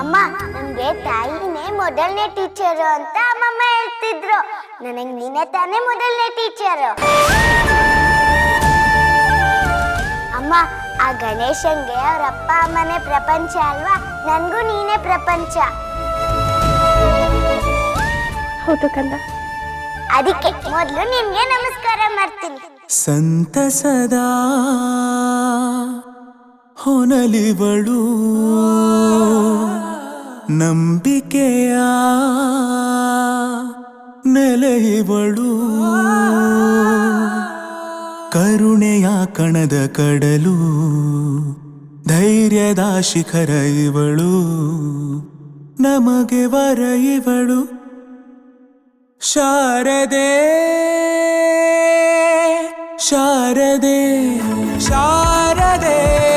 ಅಮ್ಮ ನಮ್ಗೆ ತಾಯಿನೇ ಮೊದಲನೇ ಟೀಚರು ಅಂತ ಅಮ್ಮಮ್ಮ ಹೇಳ್ತಿದ್ರು. ನನಗೆ ನೀನೇ ತಾನೇ ಮೊದಲನೇ ಟೀಚರು. ಅಮ್ಮ ಆ ಗಣೇಶನ್ಗೆ ಅವ್ರ ಅಪ್ಪ ಅಮ್ಮನೇ ಪ್ರಪಂಚ ಅಲ್ವಾ? ನನಗೂ ನೀನೇ ಪ್ರಪಂಚ. ಹೌದು ಕಂದ. ಅದಕ್ಕೆ ಮೊದಲು ನಿನ್ಗೆ ನಮಸ್ಕಾರ ಮಾಡ್ತೀನಿ. ಸಂತಸದ ಹೊನಲಿವಳು. ನಂಬಿಕೆಯ ನೆಲೆಯವಳು. ಕರುಣೆಯ ಕಣದ ಕಡಲು ಧೈರ್ಯದ ಶಿಖರ ಇವಳು. ನಮಗೆ ವರ ಇವಳು. ಶಾರದೆ ಶಾರದೆ ಶಾರದೆ.